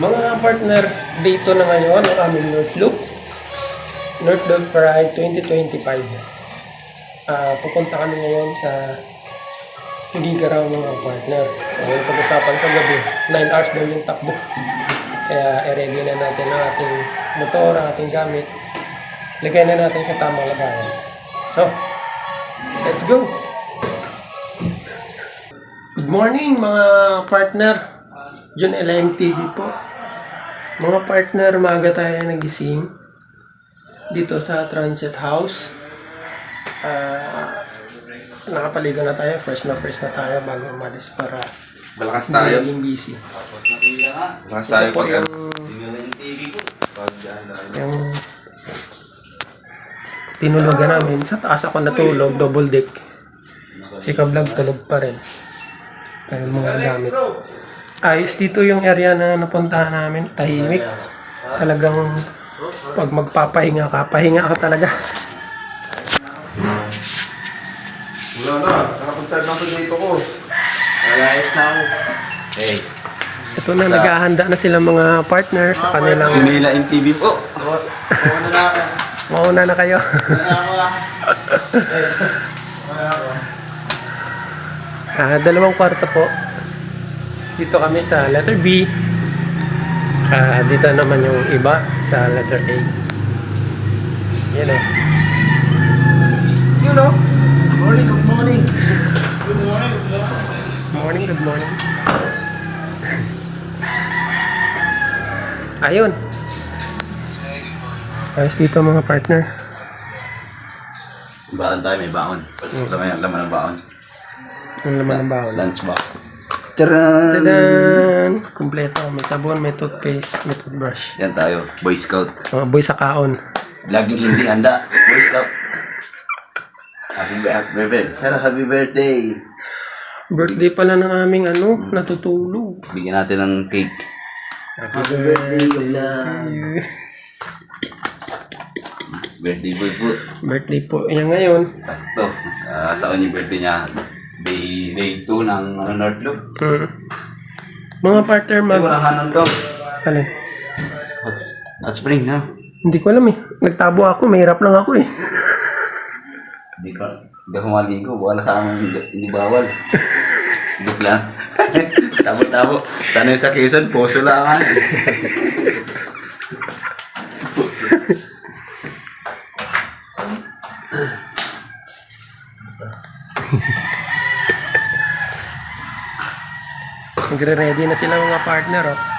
Mga partner, dito na ngayon ang aming North Loop. North Loop Pride 2025. Ah, pupunta kami ngayon sa Gigaraw mga partner. Ngayon pag-usapan sa gabi, 9 hours daw yung takbo. Kaya i-ready na natin ang ating motor, ang ating gamit. Lagay na natin sa tamang lagayan. So, let's go! Good morning mga partner. John LM TV po. Mga partner, maaga tayo nagising dito sa Transit House. Ah, nakapaligo na tayo. Fresh na fresh na tayo bago umalis para Malakas hindi tayo. maging busy. Malakas tayo Ito po pag yung, yung tinulugan namin. Sa taas ako natulog, double deck. Si Kablog tulog pa rin. Kaya yung mga gamit. Ayos dito yung area na napuntahan namin. Tahimik. Talagang pag magpapahinga ka, pahinga ka talaga. Wala na. Nakapunta na ako dito ko. Ayos na ako. Hey. Ito na, naghahanda na sila mga partner sa kanilang... Pinila in TV po. Oo na na ako. Mauna na kayo. Ah. Ah, dalawang kwarto po. Dito kami sa letter B. Ah, dito naman yung iba sa letter A. Yan o. You know. Morning, good morning. Morning, good morning. Ayun. Ayos dito mga partner. Baon tayo, may baon. Laman, laman ng baon. Yung laman ng bawal. Lunch box. Taran! Tadan! Kompleto. May sabon, may toothpaste, may toothbrush. Yan tayo. Boy Scout. Mga boy sa kaon. Laging hindi handa. Boy Scout. Happy birthday. Sana happy birthday. Birthday pala ng aming ano, natutulog. Bigyan natin ng cake. Happy birthday, Kabla. Birthday boy po. Birthday po niya ngayon. Sakto. Sa taon yung birthday niya. Day, day 2 ng ano, North Loop. Hmm. Mga partner mag... wala hanan daw. Alin? Hot, hot spring ha. Hindi ko alam eh. Nagtabo ako, mahirap lang ako eh. Hindi ka, hindi ako maligo. Wala sa amin, hindi, bawal. Joke lang. Tabo-tabo. Sana yung sa Quezon, poso lang Nagre-ready na sila mga partner oh.